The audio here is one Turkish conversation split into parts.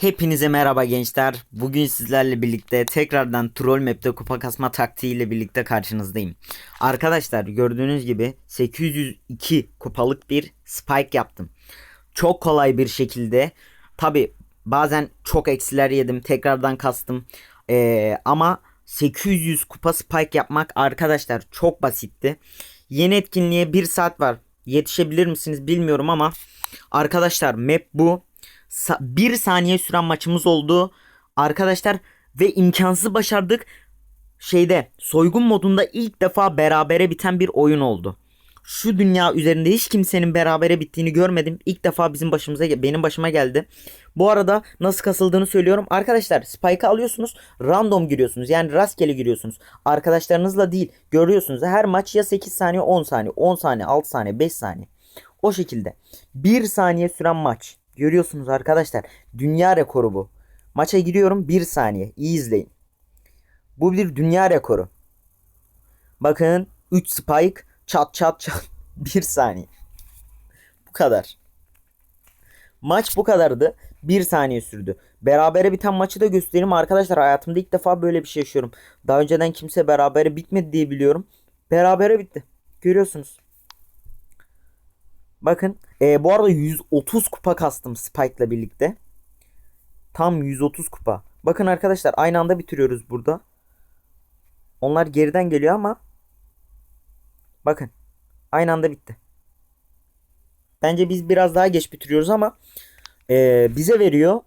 Hepinize merhaba gençler. Bugün sizlerle birlikte tekrardan Troll Map'te kupa kasma taktiğiyle birlikte karşınızdayım. Arkadaşlar gördüğünüz gibi 802 kupalık bir spike yaptım. Çok kolay bir şekilde. Tabi bazen çok eksiler yedim. Tekrardan kastım. Ee, ama 800 kupa spike yapmak arkadaşlar çok basitti. Yeni etkinliğe 1 saat var. Yetişebilir misiniz bilmiyorum ama arkadaşlar map bu bir saniye süren maçımız oldu. Arkadaşlar ve imkansız başardık. Şeyde soygun modunda ilk defa berabere biten bir oyun oldu. Şu dünya üzerinde hiç kimsenin berabere bittiğini görmedim. İlk defa bizim başımıza benim başıma geldi. Bu arada nasıl kasıldığını söylüyorum. Arkadaşlar Spike'ı alıyorsunuz. Random giriyorsunuz. Yani rastgele giriyorsunuz. Arkadaşlarınızla değil. Görüyorsunuz. Her maç ya 8 saniye 10 saniye 10 saniye 6 saniye 5 saniye. O şekilde. 1 saniye süren maç. Görüyorsunuz arkadaşlar. Dünya rekoru bu. Maça giriyorum 1 saniye. İyi izleyin. Bu bir dünya rekoru. Bakın 3 spike çat çat çat 1 saniye. Bu kadar. Maç bu kadardı. 1 saniye sürdü. Berabere biten maçı da göstereyim arkadaşlar. Hayatımda ilk defa böyle bir şey yaşıyorum. Daha önceden kimse berabere bitmedi diye biliyorum. Berabere bitti. Görüyorsunuz. Bakın e, bu arada 130 kupa kastım Spike'la birlikte. Tam 130 kupa. Bakın arkadaşlar aynı anda bitiriyoruz burada. Onlar geriden geliyor ama bakın aynı anda bitti. Bence biz biraz daha geç bitiriyoruz ama e, bize veriyor.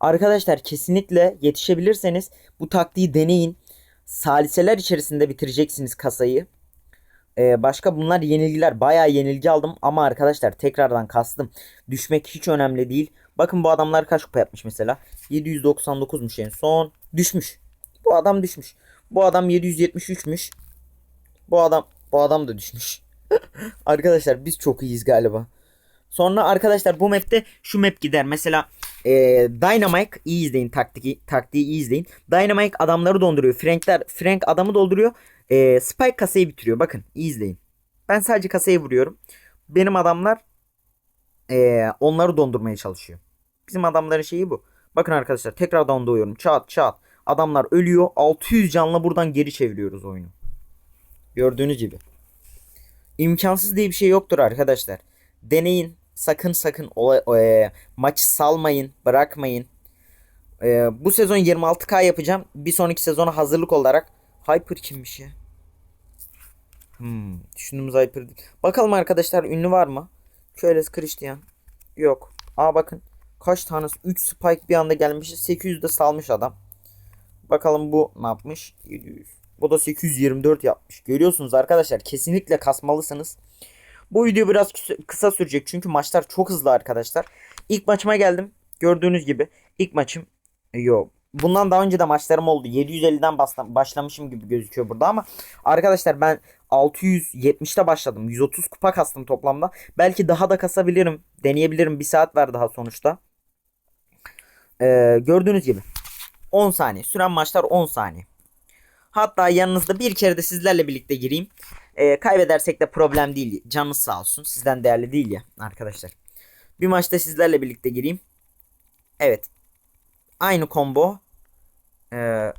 Arkadaşlar kesinlikle yetişebilirseniz bu taktiği deneyin. Saliseler içerisinde bitireceksiniz kasayı. Ee, başka bunlar yenilgiler. Bayağı yenilgi aldım ama arkadaşlar tekrardan kastım. Düşmek hiç önemli değil. Bakın bu adamlar kaç kupa yapmış mesela. 799'muş en son. Düşmüş. Bu adam düşmüş. Bu adam 773'müş. Bu adam bu adam da düşmüş. arkadaşlar biz çok iyiyiz galiba. Sonra arkadaşlar bu map'te şu map gider. Mesela e, Dynamite iyi izleyin taktiği, taktiği iyi izleyin. Dynamite adamları donduruyor. Frankler Frank adamı dolduruyor. E, Spike kasayı bitiriyor. Bakın iyi izleyin. Ben sadece kasayı vuruyorum. Benim adamlar e, onları dondurmaya çalışıyor. Bizim adamların şeyi bu. Bakın arkadaşlar tekrardan doğuyorum. Çat çat. Adamlar ölüyor. 600 canla buradan geri çeviriyoruz oyunu. Gördüğünüz gibi. İmkansız diye bir şey yoktur arkadaşlar. Deneyin. Sakın sakın ola, e, maçı salmayın. Bırakmayın. E, bu sezon 26K yapacağım. Bir sonraki sezona hazırlık olarak. Hyper kimmiş ya? Hmm, düşündüğümüz Hyper değil. Bakalım arkadaşlar ünlü var mı? Şöyle Christian. Yok. Aa bakın. Kaç tane 3 spike bir anda gelmiş. 800 de salmış adam. Bakalım bu ne yapmış? 700. Bu da 824 yapmış. Görüyorsunuz arkadaşlar. Kesinlikle kasmalısınız. Bu video biraz kısa- sürecek. Çünkü maçlar çok hızlı arkadaşlar. İlk maçıma geldim. Gördüğünüz gibi. ilk maçım. Yok. Bundan daha önce de maçlarım oldu. 750'den basla- başlamışım gibi gözüküyor burada ama arkadaşlar ben 670'te başladım. 130 kupa kastım toplamda. Belki daha da kasabilirim. Deneyebilirim. Bir saat var daha sonuçta. Ee, gördüğünüz gibi. 10 saniye. Süren maçlar 10 saniye. Hatta yanınızda bir kere de sizlerle birlikte gireyim. Ee, kaybedersek de problem değil. Canınız sağ olsun. Sizden değerli değil ya arkadaşlar. Bir maçta sizlerle birlikte gireyim. Evet. Aynı combo. Ee,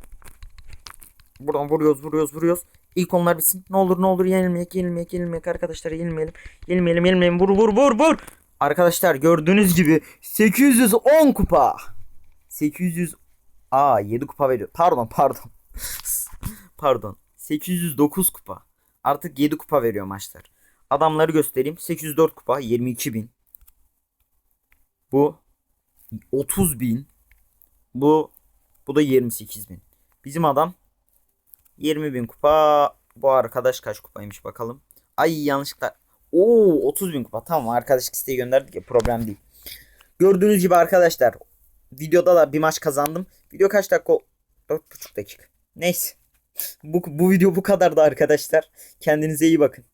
buradan vuruyoruz vuruyoruz vuruyoruz. İlk onlar bitsin. Ne olur ne olur yenilmeyek yenilmeyek yenilmeyek arkadaşlar yenilmeyelim. Yenilmeyelim yenilmeyelim. Vur vur vur vur. Arkadaşlar gördüğünüz gibi 810 kupa. 800 Aa 7 kupa veriyor. Pardon pardon. pardon. 809 kupa. Artık 7 kupa veriyor maçlar. Adamları göstereyim. 804 kupa 22 bin. Bu 30 bin. Bu bu da 28 bin. Bizim adam 20 bin kupa. Bu arkadaş kaç kupaymış bakalım. Ay yanlışlıkla. Oo 30 bin kupa. Tamam arkadaşlık isteği gönderdik ya problem değil. Gördüğünüz gibi arkadaşlar videoda da bir maç kazandım. Video kaç dakika? 4,5 dakika. Neyse. Bu, bu video bu kadardı arkadaşlar. Kendinize iyi bakın.